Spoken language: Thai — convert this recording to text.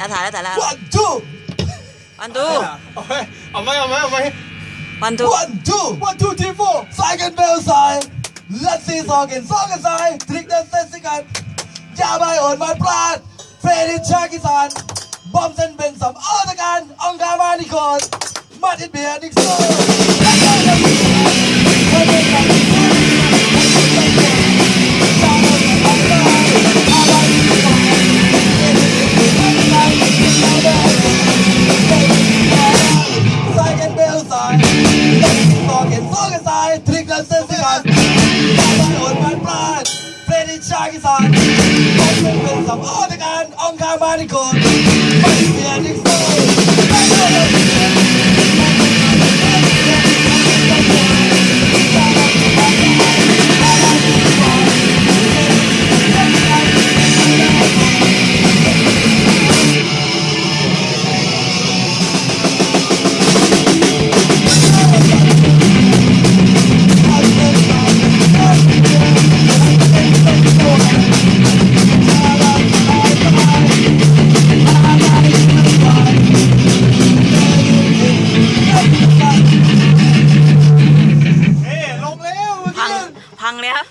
แล้วถ่ายแล้วถ่ายแล้ว one two วันทูเอาไหมเอาไหมเอาไหมเอาไหมวันทู one two one two three four สายกันเบลสาย let's see สองกันสองกันสายทริกเดินเส้นสิกันยาใบอ่อนมันปลาดเฟรดิชากิสานบอมเซนเป็นสำออตการองกามานิคอนมาดิเบียนิกโซ ยกันเบลสายต่อเห็นโซ่กันสายทริกและเส้นสกัดบ้านโอนบ้านปลาดเฟรดิชากิสานต้องเป็นสำอ้อในการองคามานิโก งแล้ว